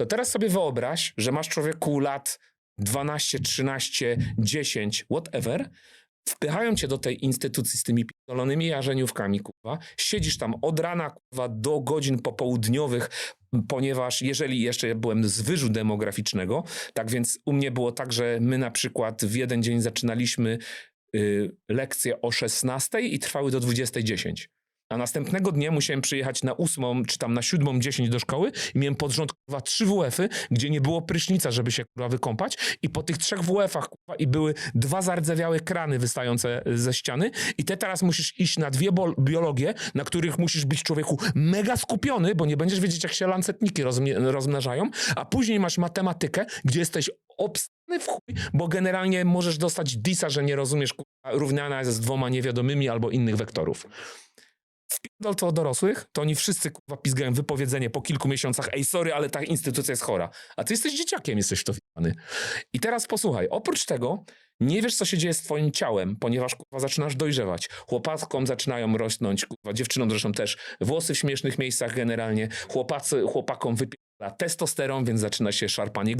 To teraz sobie wyobraź, że masz człowieku lat 12, 13, 10, whatever, wpychają cię do tej instytucji z tymi pierdolonymi jarzeniówkami, kurwa. Siedzisz tam od rana, kurwa, do godzin popołudniowych, ponieważ jeżeli jeszcze byłem z wyżu demograficznego, tak więc u mnie było tak, że my na przykład w jeden dzień zaczynaliśmy y, lekcje o 16 i trwały do 20.10. A następnego dnia musiałem przyjechać na ósmą, czy tam na siódmą dziesięć do szkoły i miałem pod rząd kurwa trzy WF-y, gdzie nie było prysznica, żeby się kurwa wykąpać. I po tych trzech WF-ach kurwa i były dwa zardzewiałe krany wystające ze ściany. I te teraz musisz iść na dwie biologie, na których musisz być człowieku mega skupiony, bo nie będziesz wiedzieć jak się lancetniki rozmnażają, a później masz matematykę, gdzie jesteś obstany w chuj, bo generalnie możesz dostać disa, że nie rozumiesz kurwa, równania jest z dwoma niewiadomymi albo innych wektorów wpierdol to o dorosłych, to oni wszyscy kurwa pizgają wypowiedzenie po kilku miesiącach, ej sorry, ale ta instytucja jest chora. A ty jesteś dzieciakiem, jesteś w to wjebany. I teraz posłuchaj, oprócz tego nie wiesz, co się dzieje z twoim ciałem, ponieważ kurwa zaczynasz dojrzewać. Chłopakom zaczynają rosnąć, kurwa, dziewczynom zresztą też, włosy w śmiesznych miejscach generalnie, chłopacy, chłopakom wypiera testosteron, więc zaczyna się szarpanie